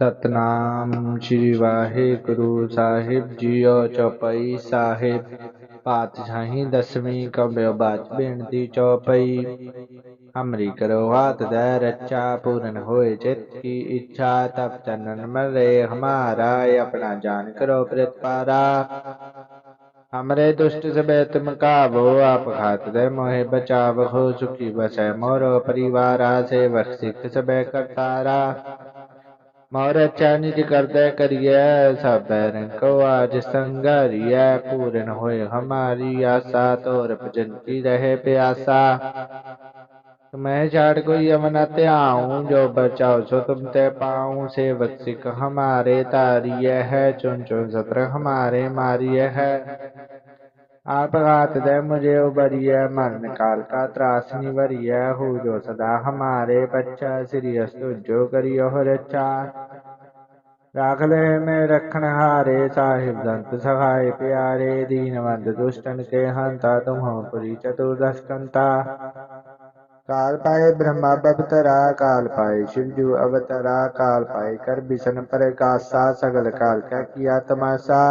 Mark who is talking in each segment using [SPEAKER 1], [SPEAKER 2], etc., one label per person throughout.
[SPEAKER 1] ਸਤਨਾਮ ਸ੍ਰੀ ਵਾਹਿਗੁਰੂ ਸਾਹਿਬ JIO ਚੌਪਈ ਸਾਹਿਬ ਪਾਤਸ਼ਾਹੀ ਦਸਵੀਂ ਕਬਿਓ ਬਾਚ ਬੇਨਤੀ ਚੌਪਈ ਹਮਰੀ ਕਰੋ ਹਾਥ ਦੇ ਰੱਚਾ ਪੂਰਨ ਹੋਏ ਚਿਤ ਕੀ ਇੱਛਾ ਤਬ ਚੰਨਨ ਮਰੇ ਹਮਾਰਾ अपना जान करो प्रतिपारा हमरे दुष्ट सबे तुम काबो आप घात दे मोहे बचाव हो सुखी बसै मोरो परिवारा से सिख सबे करतारा मोर निज करदे करिए सबको आज संगरिए पूर्ण होए। हमारी आशा तोर भजन की रहे प्यासा। मैं छाड़ कोई अमन त्याऊं जो बचाओ सो तुम ते पाऊँ। सेवक सिख हमारे तारिय है, चुन चुन सत्र हमारे मारिय है। आप घात दे मुझे उबरिय मरण काल का त्रास निवरिय हो जो सदा हमारे बच्चा, श्री अस्तु जो करियो रक्षा राख ले में रखन हारे, साहिब दंत सहाय प्यारे, दीनवंत दुष्टन के हंता तुम पुरी चतुर्दश कंता काल पाए ब्रह्मा बबतरा, काल पाए शिवजू अवतरा, काल पाए कर बिशन पर कासा, सगल काल का किया तमाशा।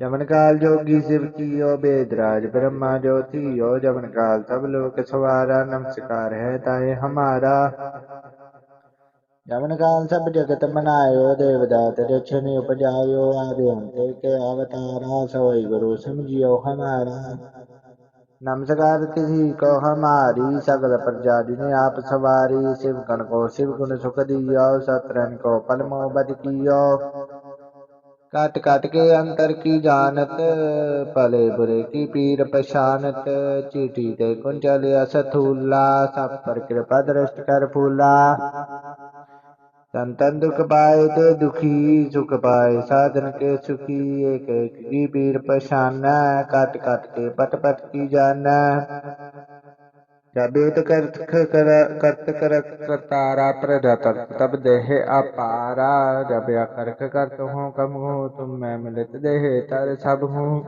[SPEAKER 1] जमन काल जोगी शिव की ओ बेदराज ब्रह्मा ज्योति ओ जमन काल सब लोग सवारा, नमस्कार है ताए हमारा। जमन काल सब जगत मनायो देवदात रक्षण उपजायो अंत के अवतारा सोई गुरु समझियो हमारा नमस्कार। किसी को हमारी सकल प्रजा जिन्हें आप सवारी शिव गण को शिव गुण सुख दियो सत्रन को पल मोहब्बत कियो काट काट के अंतर की जानत पले बुरे की पीर पशानत चीटी दे कुंचल असथूला सब पर कृपा दृष्ट कर फूला संतन दुख पाए ते दुखी, सुख पाए साधन के सुखी एक एक की पीर पशाना काट काट के पट पट की जाना जबेत करत कर करत कर करतारा प्रदत तब देह अपारा। जब करख करत हो, कम हो, तुम मैं मिलित देह, तर सब हूँ।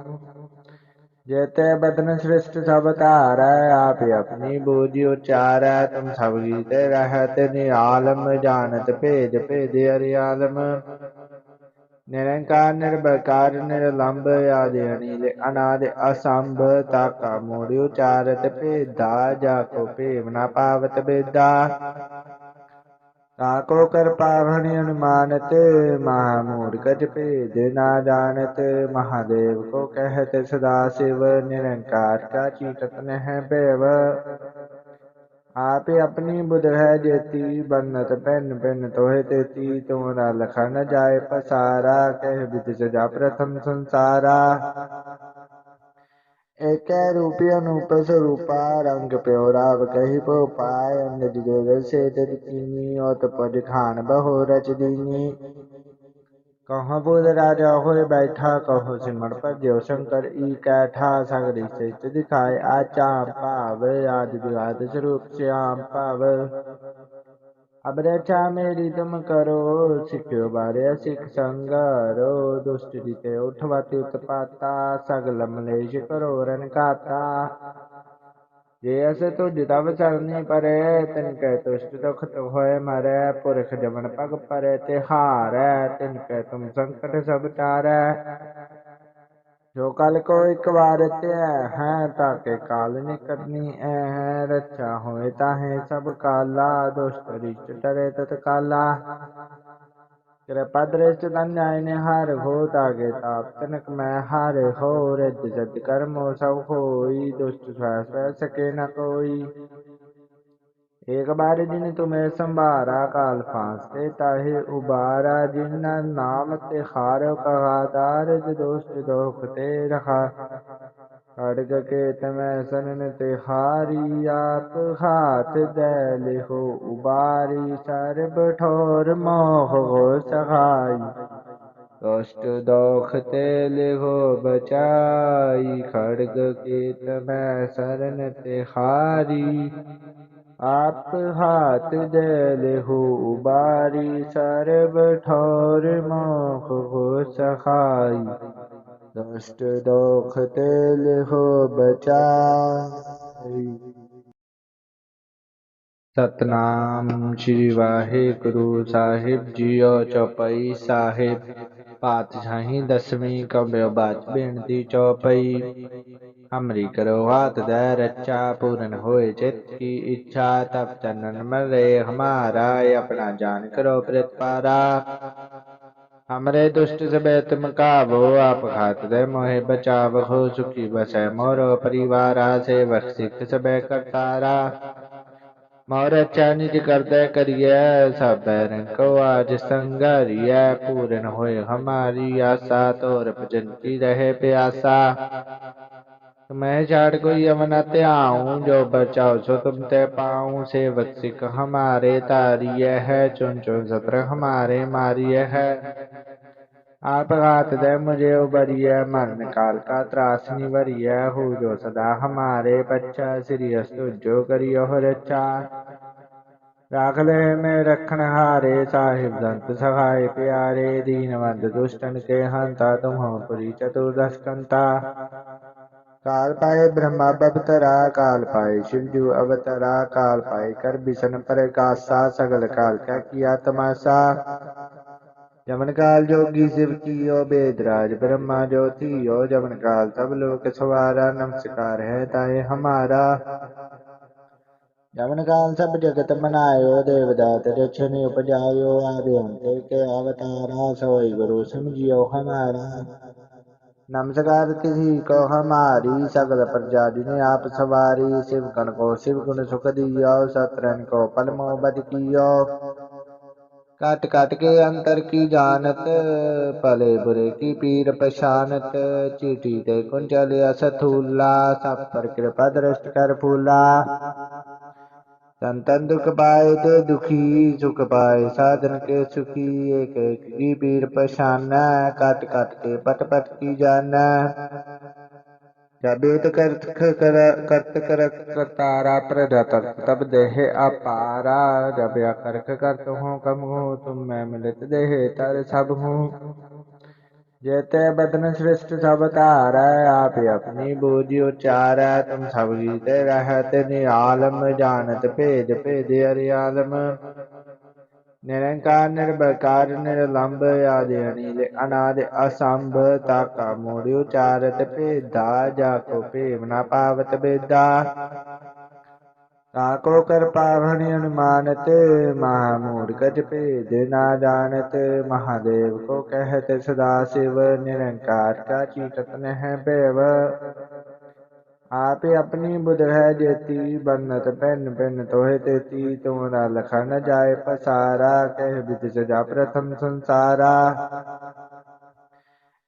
[SPEAKER 1] जेते बदन श्रेष्ठ सब तार आप अपनी बूझी उचार तुम सब गीत रहत निरालम जानत भेद भेद हरियालम निरंकार निर्भकार निर्लंब आदि अनिल अनाद असंभ ताका मूढ़ उचारत भेदा जाको पेव न पावत बेदा ताको कर पावन अनुमानत महामूर गज भेद ना जानत, महादेव को कहते सदा शिव, निरंकार का चीटत नह बेव आप अपनी बुध है जेती बनत पेन पेन तोहे तेती तुम्हारा लखा न जाए पसारा, कह विध सजा प्रथम संसारा। एक रूपी अनूप स्वरूपा रंग प्योराव कही पो पाय। अंग जोग से दीनी ओत पद खान बहो रच दीनी। कहो बुध राजा हो बैठा, कहो सिमर पर जो शंकर। ई कैठा सगरी से दिखाए आचाम पाव, आदि विवाद स्वरूप श्याम पाव। अब रचा मेरी तुम करो सिखो बारे सिख संगारो दुष्ट जीते उठवाती उत्पाता सगल मलेश करो रन काता जे अस तुझ तब चरनी परे तिन के तुष्ट दुख तो होए मरे पुरख जमन पग परे तिहार तिन के तुम संकट सब टारे जो कल को एक बार है, ताके काल निकटनी है। रक्षा होए ताहे सब काला, दुष्ट रिष्ट डरे तत्काला कृपा दृष्ट धन्याय ने हार हो तागे ताप तनक मैं हार हो। रिद्ध सद कर्मो सब होई, दुष्ट स्व सके न कोई। एक बार जिन तुम्हें संभारा काल फांसते ताहे उबारा जिन नाम ते हारो कहादार दोस्त दोखते रखा खड़ग के तमें सनन ते हारी आप हाथ दैल हो उबारी सर बठोर मोह हो सहाई दोस्त दोख तेल हो बचाई खड़ग के तमें शरण ते हारी आप हाथ जल हो बारी सर्व ठोर मोह हो सखाई। दष्ट दोख तेल हो बचाई। सतनाम श्री वाहे गुरु साहिब, जियो चौपाई साहिब। पात झाही दसवीं कब्य बात, बिनती चौपाई। अमरी करो हाथ धर अच्छा पूर्ण होए चित की इच्छा तब चंदन मरे हमारा अपना जान करो प्रतपारा हमरे दुष्ट सबे तुम काबो आप खात दे मोहे बचाव, हो सुखी बसे मोरो परिवार से वक्सिक सबे करतारा। मोर अच्छा चैनिज करते करिए, सब बैरन को आज संगरिए पूर्ण होए हमारी आशा, तोर भजन की रहे प्यासा। मैं छाड़ कोई अमन त्याऊं जो बचाओ सो तुम ते पाऊँ, सेवक सिख हमारे तारिय है, चुन चुन सत्र हमारे मारिय है। आप घात दे मुझे उबरिय मरण काल का त्रासनी वरिय हो जो सदा हमारे बच्चा श्री अस्तु जो करियो रक्षा राख ले में रखन हारे, साहिब दंत सहाय प्यारे, दीनवंत दुष्टन के हंता, तुम हो पुरी चतुर्दश कंता। काल पाए ब्रह्मा बबतरा काल पाए शिवजू अवतरा काल पाए कर बिसन पर कासा सगल काल का किया तमाशा। जमन काल जोगी शिव कियो बेदराज ब्रह्मा ज्योतियो जमन काल सब लोक सवारा नमस्कार है ताए हमारा। जमन काल सब जगत मनायो, देवदात दक्षिणी उपजायो। आदि के अवतारा, सोई गुरु समझियो हमारा। नमस्कार किसी को हमारी सगल प्रजा जिन्हें आप सवारी। शिव गण को शिव गुण सुख दियो, सत्रन को पलमो बद कियो। काट काट के अंतर की जानत पले बुरे की पीर पशानत चीटी ते कुंचल असथूला, सब पर कृपा दृष्ट कर फूला। संतन दुख पाए ते दुखी, सुख पाए साधन के सुखी, एक एक की पीर पशाना काट काट के पट पट की जाना जबेत करत कर करत कर करतारा प्रदत तब देह अपारा। जब करख करत हो कम हो, तुम मैं मिलित देह, तर सब हूँ। जेते बदन सृष्ट सब तारा आप अपनी बूझी उचारा तुम सब गीते रहत निरालम जानत भेद भेद हरियालम निरंकार निर्भकार निरलंब आदि अनिल अनादि असंभ ताका मूढ़ उचारत भेदा जाको प्रेम न पावत बेदा ताको कर पावनि अनुमानत महामूढ़ गज भेद न जानत। महादेव को कहते सदा शिव, निरंकार का चीटत न बेव आप अपनी बुध है जेती बनत पेन पेन तोहे तेती। तुम्हारा लखा न जाए पसारा, कह विधि सजा प्रथम संसारा।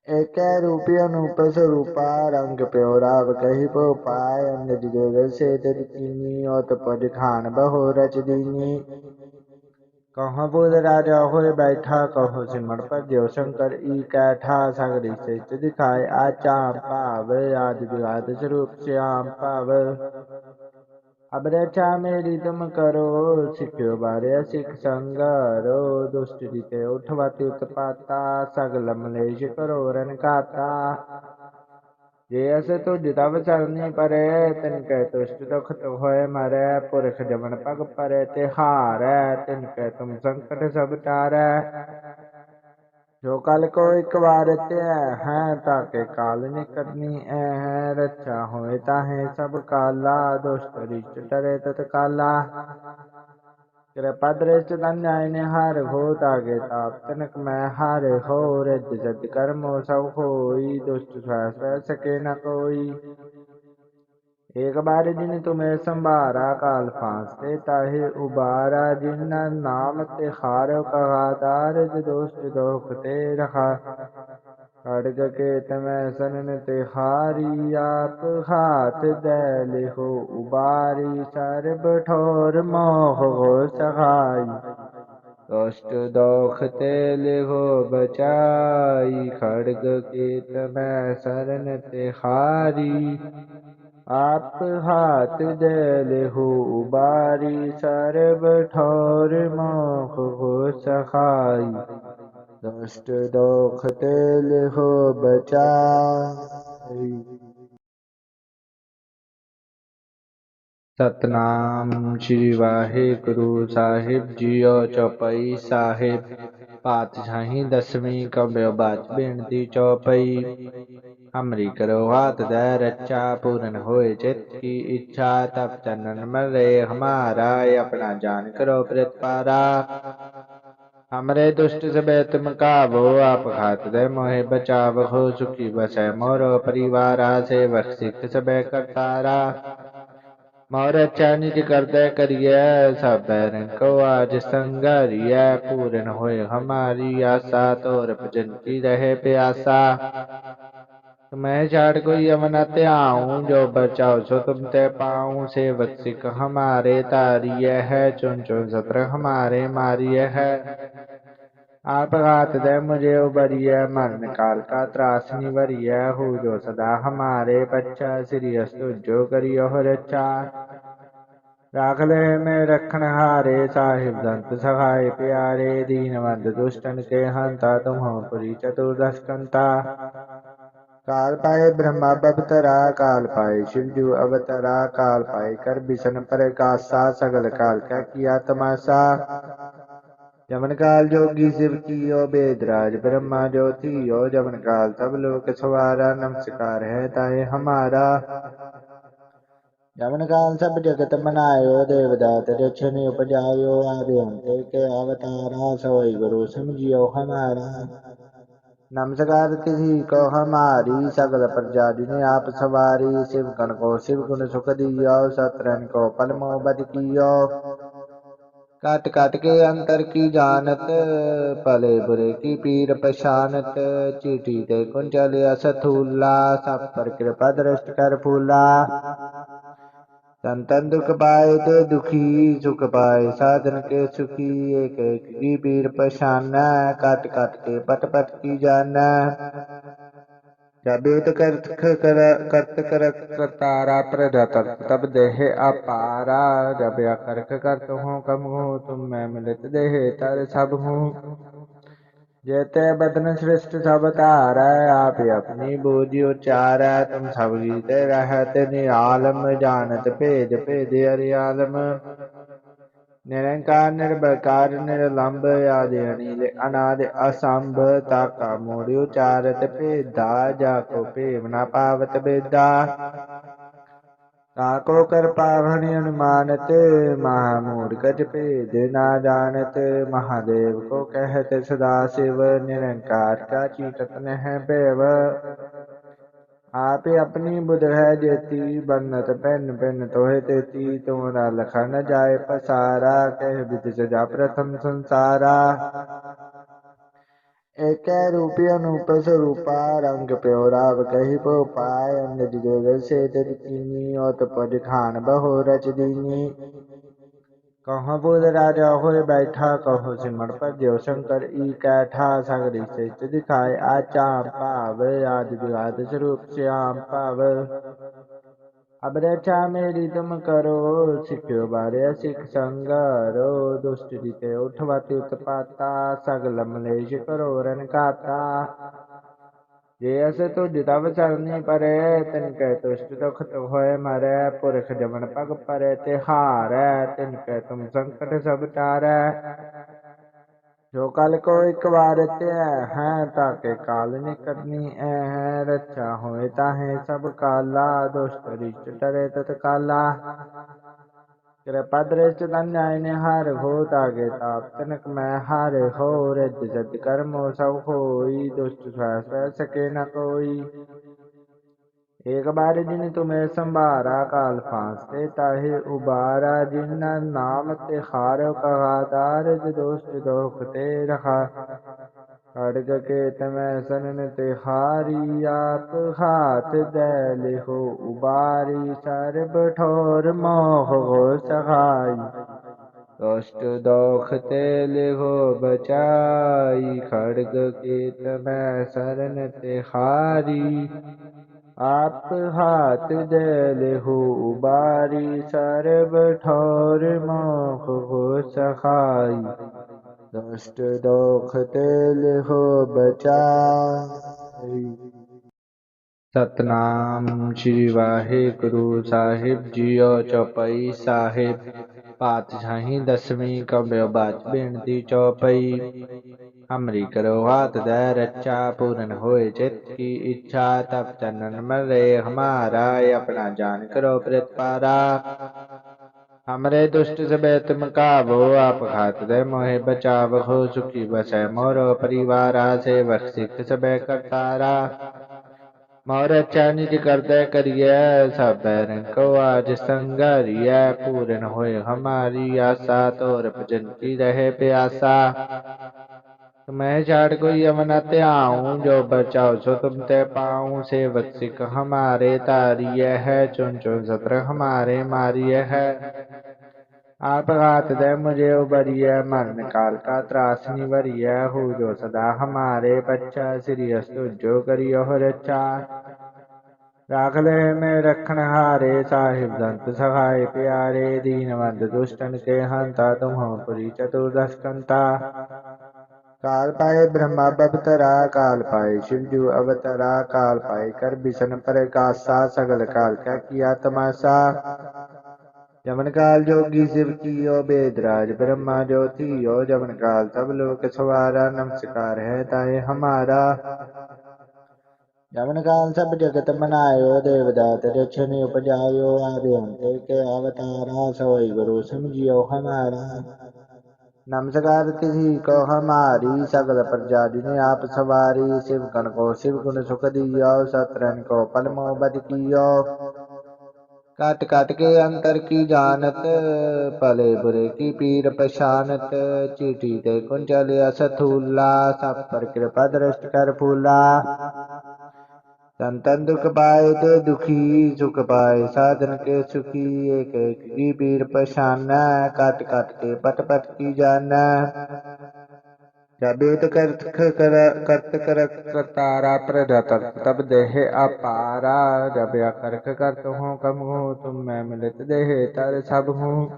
[SPEAKER 1] एक रूपी अनूप स्वरूपा रंग प्योरा कही पो पाय अन्य जोगर से दीनी और पद खान बहो रच दीनी कहो बुध राजा होए बैठा कहो सिमर पर देव शंकर ई कैठा सगरी से दिखाए आचाम पाव आदि विवाद स्वरूप श्याम पाव अब रचा मेरी तुम करो सिखो बारे सिख संगरो दुष्ट जीते उठवाती उत्पाता सगल मलेश करो रन काता जे अस तुझ तब चरनी परे तिन के तुष्ट दुख तो होए मरे पुरख जमन पग परे तिहार तिन के तुम संकट सब टारै जो कल को एक बार ते है, ताके काल निकटनी है रक्षा होए ताहे सब काला, दुष्ट रिच डरे तत्काला। कृपा दृष्ट अन्याय ने हार हो, तागे ताप तनक मैं हार हो रिद्ध सद कर्मो सब होई, दुष्ट सह सके न कोई। एक बार जिन तुम्हें संभारा काल देता ताहे उबारा जिन नाम ते हार कहादार दोस्त दोख ते रखा खड़ग के तमें सनन ते हारी आप हाथ दैल हो उबारी सर्ब ठोर मोह हो सहाई दोस्त दोख तेल हो बचाई। खड़ग के तमें शरण ते हारी आप हाथ जल हो बारी सर्व ठोर मोख हो सखाई। दष्ट दोख तेल हो बचाई। सतनाम श्री वाहे गुरु साहिब, जियो चौपाई साहिब। पात झाही दसवीं कब्य बात, बिनती चौपाई। अमरी करो हाथ धर अच्छा पूर्ण होए चित की इच्छा तब चंदन मरे हमारा, अपना जान करो प्रत पारा। हमरे दुष्ट से सबे तुम काबो आप खात दे मोहे बचाव, हो सुखी बस है मोरो परिवार से वख सिख सबे करतारा। मोर अच्छा चैनिज करते करिए, सब बैरन को आज संगरिए पूर्ण होए हमारी आशा तो रपजन की रहे प्यासा। मैं छाड़ कोई अमन त्याऊं जो बचाओ सो तुम ते पाऊँ। सेवक सिख हमारे तारिय है, चुन चुन सत्र हमारे मारिय है। आप घात दे मुझे उबरिय मरण काल का त्रासनी वरिय हो जो सदा हमारे बच्चा श्री जो करियो हो रचा। राख ले में रखन हारे, साहिब दंत सहाय प्यारे। दीनवंत दुष्टन के हंता, तुम हो पुरी चतुर्दश कंता। काल पाए ब्रह्मा बबतरा काल पाए शिवजू अवतरा काल पाए कर बिशन पर कासा सगल काल का किया तमाशा। जमन काल जोगी शिव कियो बेदराज ब्रह्मा ज्योतियो जमन काल सब लोक सवारा नमस्कार है ताए हमारा। जमन काल सब जगत मनायो, देवदात दक्षिण उपजायो आदि के अवतारा, सोई गुरु समझियो हमारा। नमस्कार, किसी को हमारी सगल प्रजा ने आप सवारी शिव गण को शिव गुण सुख दियो, सत्रन को पलमो बद कियो। काट काट के अंतर की जानत पले बुरे की पीर पशानत चीटी दे कुंचल असथूला, सब पर कृपा दृष्ट कर फूला। संतन दुख पाए ते दुखी, सुख पाए साधन के सुखी, एक एक की पीर पशाना काट काट के पट पट की जाना। जबेत करत कर करत करत करतारा प्रदत तब देह अपारा। जब करक करत हो कम हो, तुम मैं मिलित देह तर सब हो। जेते बदन सृष्ट सब तारा आप अपनी बूझी उचार तुम सब गीते रहत निरालम जानत भेद भेद हरियालम निरंकार निर्भकार निरलंब आदि अनिल अनाद असंभ ताका मूढ़ उचारत भेदा जाको भेव न पावत बेदा ताको कर पावनि अनुमानत महामूढ़ गज भेद न जानत। महादेव को कहत सदा शिव निरंकार का चीटत न बेव। आप अपनी बुध है जेती बनत पेन पेन तोहे तेती तुम्हारा लखा न जाए पसारा, कह विध सजा प्रथम संसारा। एक रूपी अनूप स्वरूपा रंग प्योरा कही पो पाए अंग जोग से दीनी और पद खान बहो रच दीनी। कहो बोध राजा हो बैठा, कहो सिमर पर देव शंकर ई कैठा। सगरी से दिखाए आचाम पाव, आदि विवाद स्वरूप श्याम पाव। ਅਬਰਚਾ ਮੇਰੀ ਤੁਮ ਕਰੋ ਸਿੱਖਿਓ ਬਾਰਿਆ ਸਿੱਖ ਸੰਗਰੋ ਦੁਸ਼ਟ ਜਿਤੇ ਉਠਵਾਤੀ ਉਤਪਾਤਾ, ਸਗਲ ਮਲੇਸ਼ ਕਰੋ ਰਨ ਕਾਤਾ ਜੇ ਅਸੇ ਤੋ ਜਿਤਾ ਵਿਚਰਨੀ ਪਰੇ, ਤਿਨ ਕੈ ਤੁਸ਼ਟ ਦੁਖ ਤੋ ਹੋਏ ਮਰੈ, ਪੁਰਖ ਜਮਨ ਪਗ ਪਰੇ ਤੇ ਹਾਰੈ ਤਿਨ ਕੈ ਤੁਮ ਸੰਕਟ ਸਭ ਟਾਰੈ जो कल को एक बार ते हैं, ताके काल ने करनी है रचा होए ताहे सब काला दोस्त रिच डरे तत्काला। कृपा दृष्ट धन्याय हर हो, तागे ताप तनक मैं हर हो रिद जद कर्मो सब होई, दुष्ट फैस सके न कोई। एक बार जिन तुम्हें संभारा काल देता ताहे उबारा जिन नाम ते हार कहादार दोस्त दोख ते रखा खड़ग के तमय सनन तिहारी आप हाथ दैल हो उबारी सर ठोर मोह हो सहाय दोस्त दोख तेल हो बचाई। खड़ग के तमय शरण तिहारी आप हाथ जल हो बारी सर्व ठोर मोख हो सखाई। दष्ट दोख तेल हो बचाई। सतनाम श्री वाहे गुरु साहिब, जियो चौपाई साहिब। पात झाही दसवीं कब्यो बात, बिनती चौपाई। हमरी करो हाथ दर अच्छा पूर्ण होए चित की इच्छा तब चंदन मरे हमारा अपना जान करो प्रतपारा हमरे दुष्ट सब तुम का वो आप खात दे मोहे बचाव हो सुखी बसे मोरो परिवार से वक्षित सब करतारा। मोर अच्छा निज कर दे करिए, सब बैरन को आज संगरिए पूर्ण होए हमारी आशा, तोर भजन की रहे प्यासा। मैं छाड़ कोई अमन त्याऊं जो बचाओ सो तुम ते पाऊँ, सेवक सिख हमारे तारिय है, चुन चुन सत्र हमारे मारिय है। आप घात दे मुझे उबरिय मरण काल का त्रास निवरिय हो जो सदा हमारे बच्चा श्री जो करियो रक्षा राख ले में रखन हारे, साहिब दंत सहाय प्यारे, दीनवंत दुष्टन के हंता, तुम हो पुरी चतुर्दश कंता। काल पाए ब्रह्मा बबतरा काल पाए शिवजू अवतरा काल पाए कर बिसन पर कासा सगल काल का किया तमाशा? जमन काल जोगी शिव कियो बेदराज ब्रह्मा ज्योतियो जमन काल सब लोक सवारा, नमस्कार है ताए हमारा। जमन काल सब जगत मनायो, देवदात रक्षण उपजायो अंत के अवतारा सोई गुरु समझियो हमारा। नमस्कार किसी को हमारी सकल प्रजा जिन्हें आप सवारी शिव गण को शिव गुण सुख दियो सत्रन को पल मोहब्बत कियो काट काट के अंतर की जानत पले बुरे की पीर पशानत चीटी दे कुंचल असथूला सब पर कृपा दृष्ट कर फूला संतन दुख पाए ते दुखी, सुख पाए साधन के सुखी, एक एक की पीर पशाना काट काट के पट पट की जाना जबेत करत करत कर तारा प्रजत तब देह अपारा। जब करख करत हो कम हो तुम मैं मिलित देह, तर सब हूँ।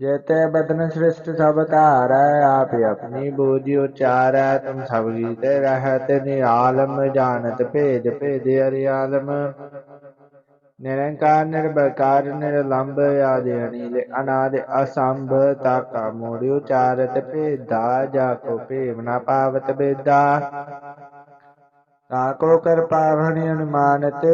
[SPEAKER 1] जेते बदन सृष्ट सब तारा आप अपनी बूझी उचार तुम सब गीते रहते निरालम जानत भेद भेद अरियालम निरंकार निर्भकार निरलंब आदि अनिल अनाद असंभ ताका मूढ़ उचारत भेदा जाको प्रेम न पावत बेदा ताको कर पावनि अनुमानत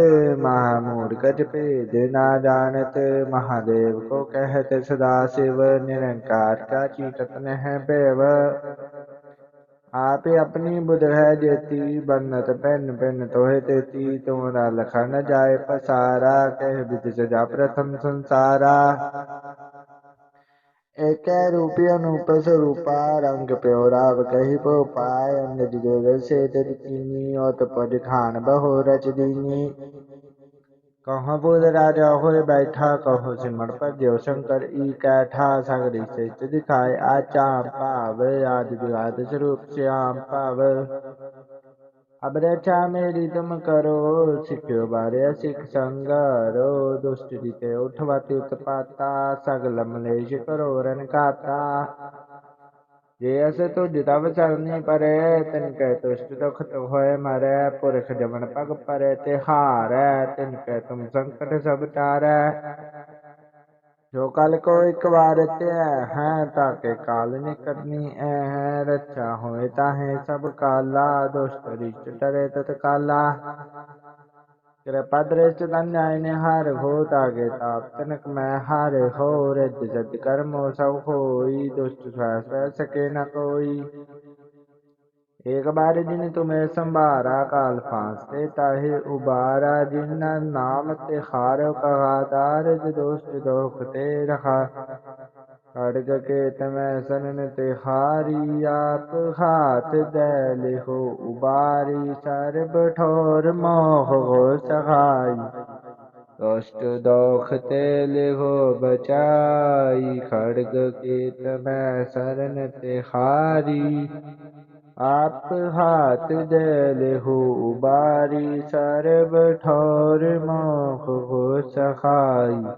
[SPEAKER 1] महामूढ़ गज भेद न जानत। महादेव को कहत सदा शिव निरंकार का चीटत नह बेव आप अपनी बुध है देती बनत पेन पेन तोहे देती तुमरा लखा न जाए पसारा, कह विधि सजा प्रथम संसारा। एक रूपी अनूप स्वरूपा रंग प्योरा कही पो पाय अन्य दिगोर से दीनी और पद खान बहो रच दीनी कहो बुध राजा हो बैठा कहो सिमर पर देव शंकर ई कैठा सागरी से दिखाए आचाम पाव आदि विवाद स्वरूप श्याम पाव ਅਬਰਛਾ ਮੇਰੀ ਤੁਮ ਕਰੋ ਸਿੱਖਿਓ ਬਾਰਿਆ ਸਿੱਖ ਸੰਗਰੋ ਦੁਸ਼ਟ ਜਿਤੇ ਉਠਵਤ ਉਤਪਾਤਾ ਸਗਲ ਮਲੇਸ਼ ਕਰੋ ਰਨ ਕਾਤਾ ਜੇ ਅਸ ਤੁਜ ਤਵ ਚਰਨੀ ਪਰੇ, ਤਿਨ ਕੈ ਤੁਸ਼ਟ ਦੁਖ ਤੋ ਹੋਏ ਮਰੈ, ਪੁਰਖ ਜਮਨ ਪਗ ਪਰੇ ਤੇ ਹਾਰੈ ਤਿਨ ਕੈ ਤੁਮ ਸੰਕਟ ਸਭ ਟਾਰੈ। ਜੋ ਕਲ ਕੋ ਇੱਕ ਵਾਰ ਤੇ ਹੈ ਤਾਂ ਕੇ ਕਾਲ ਨੇ ਕਰਨੀ ਐ ਹੈ ਰੱਛਾ ਹੋਏ ਤਾਹੇ ਸਭ ਕਾਲਾ ਦੁਸ਼ਟ ਰਿਸ਼ਟ ਟਰੇ ਤਤ ਕਾਲਾ कृपा दृष्ट धन्याय निहार हो तागे ताप तनक मैं हारे हो रिद्ध सद कर्मो सब होई दुष्ट स्व सके न कोई एक बार जिन तुम्हें संभारा काल फांस देता है उबारा जिन नाम ते हारो कहा दारज दोस्त दोख ते रखा खड़ग के तमय सनन तिहारी आप हाथ दैल हो उबारी सर ठोर मोह हो सहाय दोस्त दोख तेल हो बचाई खड़ग के तमय शरण तिहारी आप हाथ जल हो बारी सर्व ठोर मोख हो सखाई।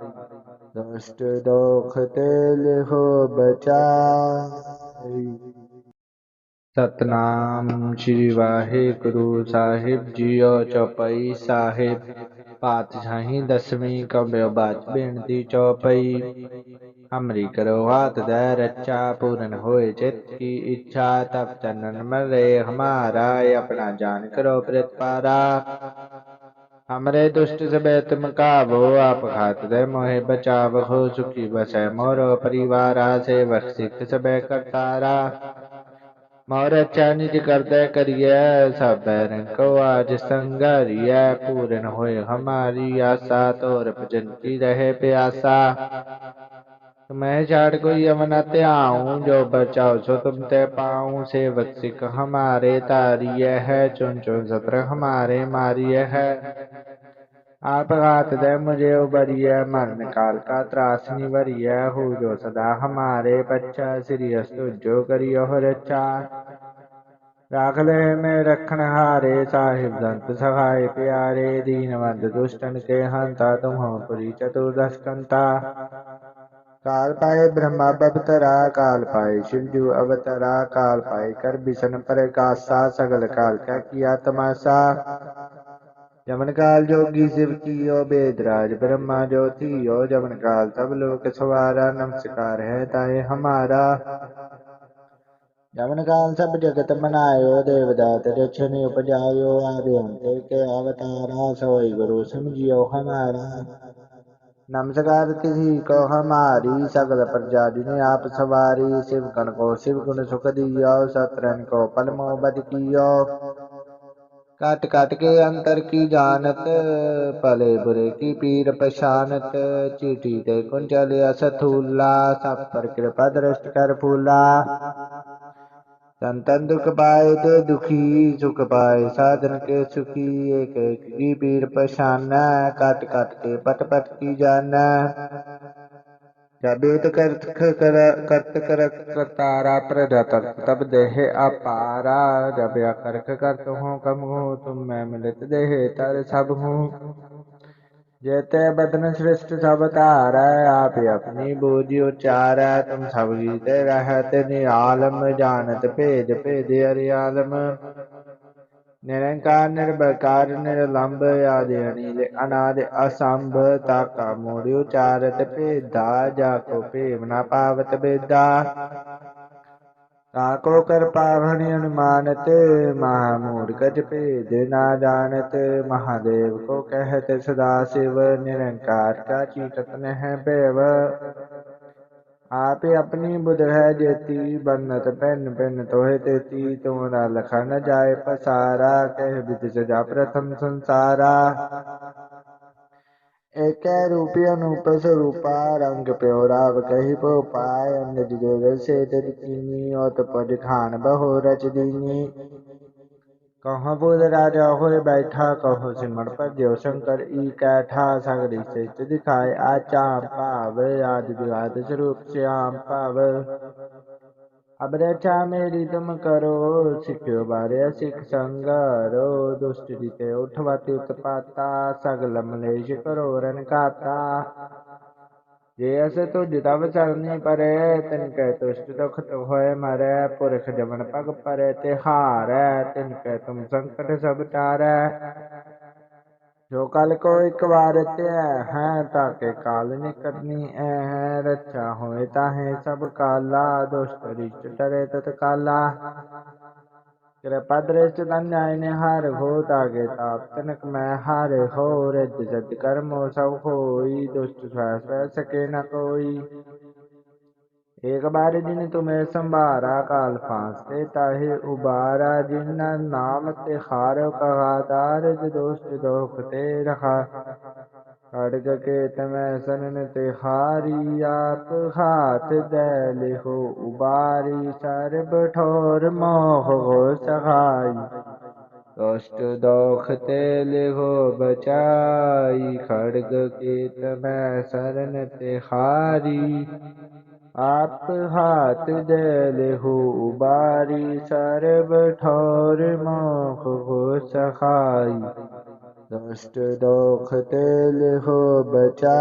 [SPEAKER 1] दष्ट दोख तेल हो बचाई। सतनाम श्री वाहे गुरु साहिब, जियो चौपाई साहिब। पात झाही दसवीं कब्य बात बिनती चौपाई। अमरी करो हाथ धर अच्छा पूर्ण हो चित की इच्छा तब तन मरे हमारा अपना जान करो प्रत पारा हमरे दुष्ट सबे तुम काबो आप खात दे मोहे बचाव हो सुखी बस है मोरो परिवार से वक्षिक सबे करतारा। मोर अच्छा चैनिज करते करिए, सब बैरन को आज संगरिए, पूर्ण होए हमारी आशा तो भजन की रहे प्यासा। मैं छाड़ कोई अमन त्याऊं जो बचाओ सो तुम ते पाऊँ। सेवक सिख हमारे तारिय है, चुन चुन सत्र हमारे मारिय है। आप घात दे मुझे उबरिय मरण काल का त्रास निवरिय। हो जो सदा हमारे बच्चा श्री अस्तु जो करियो रचा। राख ले में रखन हारे, साहिब दंत सहाय प्यारे। दीनवंत दुष्टन के हंता, तुम पुरी चतुर्दश कंता। काल पाए ब्रह्मा बबतरा काल पाए शिवजू अवतरा काल पाए कर बिशन पर कासा सगल काल का किया तमाशा। जमन काल जोगी शिव कियो बेदराज, ब्रह्मा जो थियो जमन काल सब लोक सवारा, नमस्कार है ताए हमारा। जमन काल सब जगत मनायो, देवदात रक्षण उपजायो, आदि अंत के अवतारा, सोई गुरु समझियो हमारा। नमस्कार, किसी को हमारी सगल प्रजा ने आप सवारी शिव गण को शिव गुण सुख दियो सत्रन को पलमो बद कियो। काट काट के अंतर की जानत, पले बुरे की पीर पशानत चीटी दे कुंचल असथूला, सब पर कृपा दृष्ट कर फूला। संतन दुख पाए ते दुखी, सुख पाए साधन के सुखी। एक एक की पीर पशाना काट काट के पट पट की जाना जबेत करत कर करत कर करतारा प्रजत तब देह अपारा। जब करख करत हो कम हो तुम मैं मिलित देह, तर सब हूँ। जेते बदन सृष्ट सब तारा आप अपनी बूझी उचार तुम सब गीते रहत निरालम जानत भेद भेद हरियालम निरंकार निर्भकार निरलंब आदि अनिल अनाद असंभ ताका मूढ़ उचारत भेदा जाको प्रेम न पावत बेदा ताको कर पावनि अनुमानत महामूढ़ गज भेद न जानत। महादेव को कहते सदा शिव निरंकार का चीटत न बेव। आप अपनी बुध है जेती, बन्नत पेन पेन तोहे तेती। तुमरा लखा न जाए पसारा, कह विधि सजा प्रथम संसारा। अनूप स्वरूपा रंग कही पो पाय से पद खान बहो रच दीनी। कहो बोल राजा होए बैठा, कहो सिमर पर देव शंकर, ई कैठा सगरी से दिखाए आचाम पाव आदि विवाद स्वरूप श्याम पाव अब रचा मेरी तुम करो सिखो बारे सिख संगरो दुष्ट जीते उठवाती उत्पाता, सगल मलेश करो, रन काता जे अस तुझ तब चरनी परे, तिनके तुष्ट दुख तो होए मरे, पुरख जमन पग परे तिहार तिनके तुम संकट सब टारै। जो कल को एक बार त्य है, ताके काल निकटनी है। रक्षा होए ताहे सब काला, दुष्ट रिष्ट टरे तत्काला। कृपा दृष्ट अन्याय निहार हो तागे ताप तनक मैं हार हो। रिज जद कर्मो सब होई, दुष्ट सके न कोई। एक बार जिन तुम्हें संभारा काल फांस ते ताहे उबारा जिन नाम ते हार कहा दारज दोस्त दोख ते रखा खड़ग के तमय सनन ते हारी आप हाथ दैल हो उबारी सर ठोर मोह हो सहाय दोस्त दोख तेल हो बचाई खड़ग के तमय शरण ते हारी आप हाथ जल हो उबारी सर्व ठोर मोह हो सखाई दुष्ट दोख तेल हो बचा